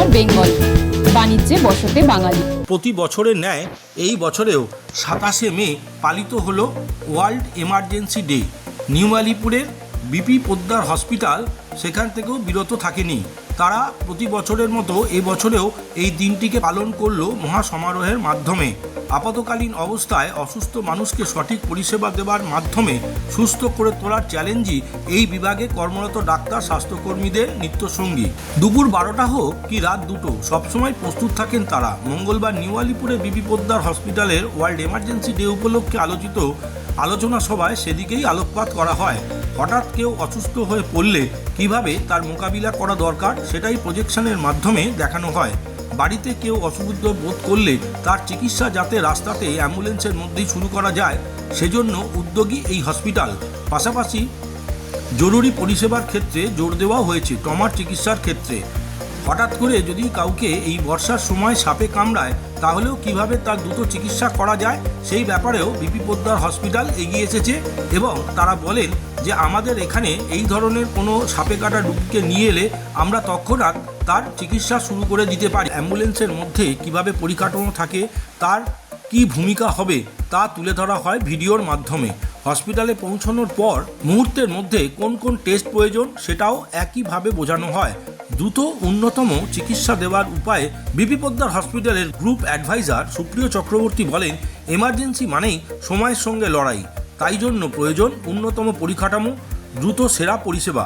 কিন্নর বেঙ্গল। বাণিজ্যে বসতে বাঙালি। প্রতি বছরের ন্যায় এই বছরেও সাতাশে মে পালিত হল ওয়ার্ল্ড এমার্জেন্সি ডে। নিউ আলিপুরের বিপি পোদ্দার হসপিটাল সেখান থেকেও বিরত থাকেনি। তারা প্রতি বছরের মতো এবছরেও এই দিনটিকে পালন করল মহাসমারোহের মাধ্যমে। আপাতকালীন অবস্থায় অসুস্থ মানুষকে সঠিক পরিষেবা দেওয়ার মাধ্যমে সুস্থ করে তোলার চ্যালেঞ্জই এই বিভাগে কর্মরত ডাক্তার, স্বাস্থ্যকর্মীদের নিত্যসঙ্গী। দুপুর বারোটা হোক কি রাত দুটো, সবসময় প্রস্তুত থাকেন তারা। মঙ্গলবার নিউ আলিপুরে বিবি পোদ্দার হসপিটালের ওয়ার্ল্ড এমার্জেন্সি ডে উপলক্ষে আলোচিত আলোচনা সভায় সেদিকেই আলোকপাত করা হয়। হঠাৎ কেউ অসুস্থ হয়ে পড়লে কীভাবে তার মোকাবিলা করা দরকার সেটাই প্রজেকশনের মাধ্যমে দেখানো হয়। বাড়িতে কেউ অসুবিধ বোধ করলে তার চিকিৎসা যাতে রাস্তাতে অ্যাম্বুলেন্সের মধ্যেই শুরু করা যায়, সেজন্য উদ্যোগী এই হসপিটাল পাশাপাশি জরুরি পরিষেবার ক্ষেত্রে জোর দেওয়া হয়েছে, টমার চিকিৎসার ক্ষেত্রে। হঠাৎ করে যদি কাউকে এই বর্ষার সময় সাপে কামড়ায়, তাহলেও কীভাবে তার দ্রুত চিকিৎসা করা যায়? সেই ব্যাপারেও বিপি পোদ্দার হসপিটাল এগিয়ে এসেছে এবং তারা বলেন যে আমাদের এখানে এই ধরনের কোনো সাপে কাটা রোগীকে নিয়ে এলে আমরা তৎক্ষণাৎ তার চিকিৎসা শুরু করে দিতে পারি। অ্যাম্বুলেন্সের মধ্যে কীভাবে পরিকাঠামো থাকে, তার কি ভূমিকা হবে, তা তুলে ধরা হয় ভিডিওর মাধ্যমে। হসপিটালে পৌঁছানোর পর মুহূর্তের মধ্যে কোন কোন টেস্ট প্রয়োজন সেটাও একইভাবে বোঝানো হয়। দ্রুত অন্যতম চিকিৎসা দেওয়ার উপায়ে বিপি পোদ্দার হসপিটালের গ্রুপ অ্যাডভাইজার সুপ্রিয় চক্রবর্তী বলেন, এমার্জেন্সি মানেই সময়ের সঙ্গে লড়াই। তাই জন্য প্রয়োজন উন্নতম পরিকাঠামো, দ্রুত সেরা পরিষেবা।